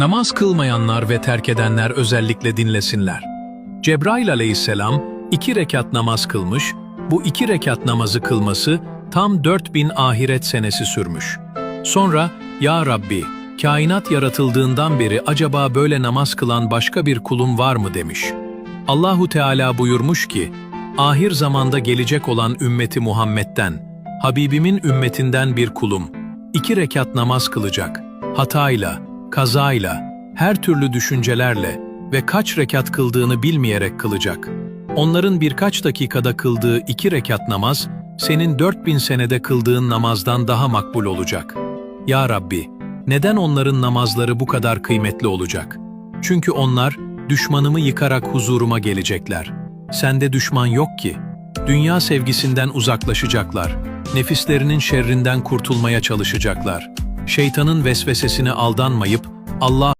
Namaz kılmayanlar ve terk edenler özellikle dinlesinler. Cebrail aleyhisselam iki rekat namaz kılmış, bu iki rekat namazı kılması tam 4000 ahiret senesi sürmüş. Sonra, Ya Rabbi, kainat yaratıldığından beri acaba böyle namaz kılan başka bir kulum var mı demiş. Allahu Teala buyurmuş ki, ahir zamanda gelecek olan ümmeti Muhammed'den, Habibimin ümmetinden bir kulum, iki rekat namaz kılacak, hatayla, kazayla, her türlü düşüncelerle ve kaç rekat kıldığını bilmeyerek kılacak. Onların birkaç dakikada kıldığı iki rekat namaz, senin 4000 senede kıldığın namazdan daha makbul olacak. Ya Rabbi, neden onların namazları bu kadar kıymetli olacak? Çünkü onlar, düşmanımı yıkarak huzuruma gelecekler. Sende düşman yok ki. Dünya sevgisinden uzaklaşacaklar. Nefislerinin şerrinden kurtulmaya çalışacaklar. Şeytanın vesvesesine aldanmayıp, Allah